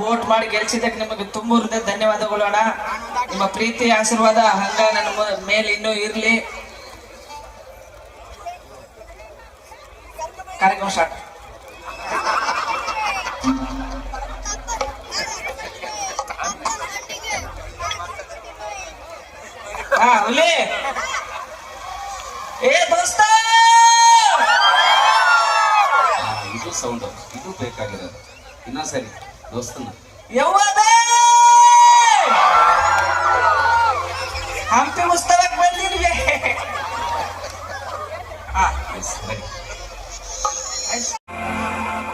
Vote ಮಾಡಿ ಗೆಲ್ಸಿದ್ದಕ್ಕೆ ನಿಮಗೆ ತುಂಬ ಧನ್ಯವಾದಗಳು ಅಣ್ಣ. ನಿಮ್ಮ ಪ್ರೀತಿ ಆಶೀರ್ವಾದ ಹಂಗ ನನ್ನ ಮೇಲೆ ಇನ್ನೂ ಇರ್ಲಿ. ಕಾರ್ಯಕ್ರಮ ಸ್ಟಾರ್ಟ್ ಹಾ, ಹುಲಿ. ಏ, ದೋಸ್ತ! ಇದು ಸೌಂಡ್ ಇದು ಬೇಕಾಗಿರೋದು ಇನ್ನೊಂದ್ಸರಿ ಸರಿ. ದೋಸ್ತನ ಯವ್ವದ ಹಂಪಿ ಉತ್ಸವಕ್ಕೆ ಬಂದಿದ್ವಿ ಹಾ ಎಸ್ ಸರಿ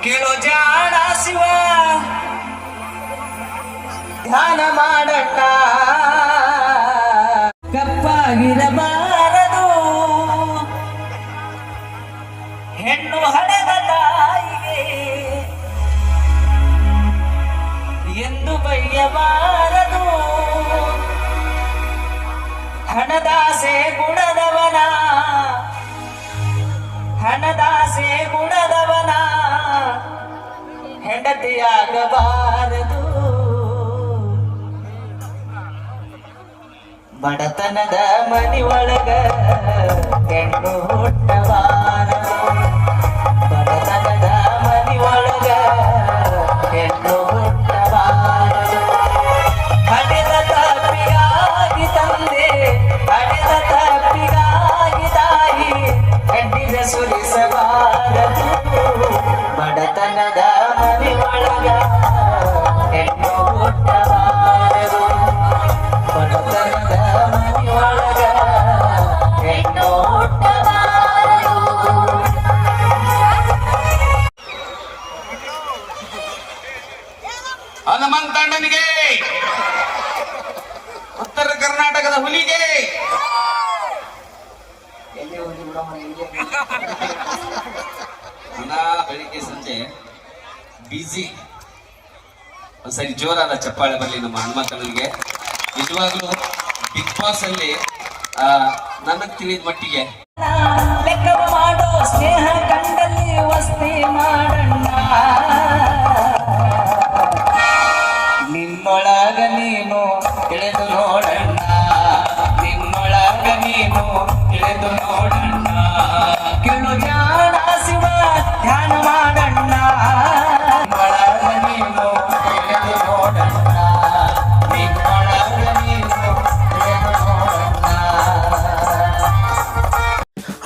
ಕೇಳೋ ಜಾಣ ಶಿವ ಧ್ಯಾನ ಮಾಡಣ್ಣ ಕಪ್ಪಾಗಿರಬಾರದು ಬಯ್ಯಬಾರದು ಹಣದಾಸೆ ಗುಣದವನ. ಹಣದಾಸೆ ಗುಣದವನ. ಹೆಂಡತಿಯಾಗಬಾರದು. ಬಡತನದ ಮನಿ ಒಳಗ ಹೆಣ್ಣು ಹುಟ್ಟಬಾರದು. ಹನುಮಂತಣ್ಣನಿಗೆ! ಉತ್ತರ ಕರ್ನಾಟಕದ ಹುಲಿಗೆ! ಬೆಳಿಗ್ಗೆ ಸಂಜೆ ಬಿಸಿ ಒಂದ್ಸರಿ ಜೋರಾದ ಚಪ್ಪಾಳೆ ಬರಲಿ ನಮ್ಮ ಹನುಮಂತನಿಗೆ. ನಿಜವಾಗ್ಲೂ ಬಿಗ್ ಬಾಸ್ ಅಲ್ಲಿ ನನಗೆ ತಿಳಿದ ಮಟ್ಟಿಗೆ. ಮಾಡೋ ಸ್ನೇಹ ಕಂಡಲ್ಲಿ ವಸ್ತಿ ಮಾಡಣ್ಣ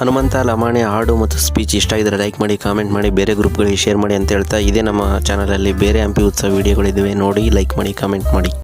ಹನುಮಂತ, ಲಮಾಣಿ, ಹಾಡು ಮತ್ತು ಸ್ಪೀಚ್ ಇಷ್ಟ ಆಗಿದ್ರೆ ಲೈಕ್ ಮಾಡಿ ಕಾಮೆಂಟ್ ಮಾಡಿ, ಬೇರೆ ಗ್ರೂಪ್ಗಳಿಗೆ ಶೇರ್ ಮಾಡಿ ಅಂತ ಹೇಳ್ತಾ ಇದೇ ನಮ್ಮ ಚಾನಲಲ್ಲಿ ಬೇರೆ ಹಂಪಿ ಉತ್ಸವ ವೀಡಿಯೋಗಳಿದ್ದಾವೆ ನೋಡಿ ಲೈಕ್ ಮಾಡಿ ಕಾಮೆಂಟ್ ಮಾಡಿ.